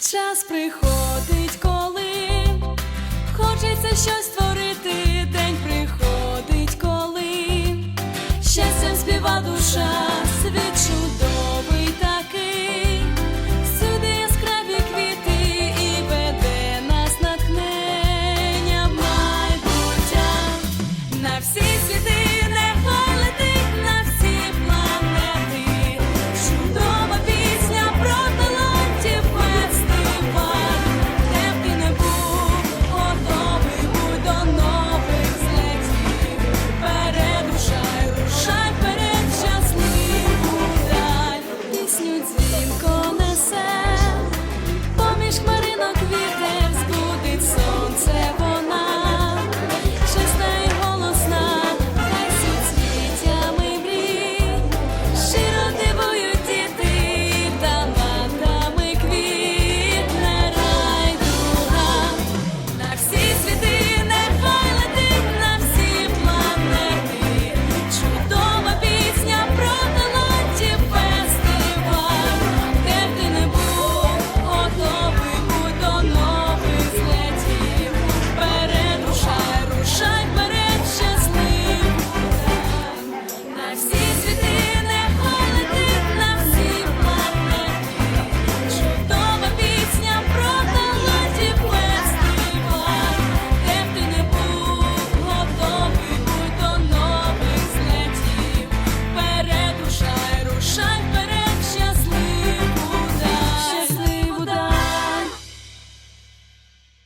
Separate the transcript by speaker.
Speaker 1: Час приходить, коли хочеться щось на всі.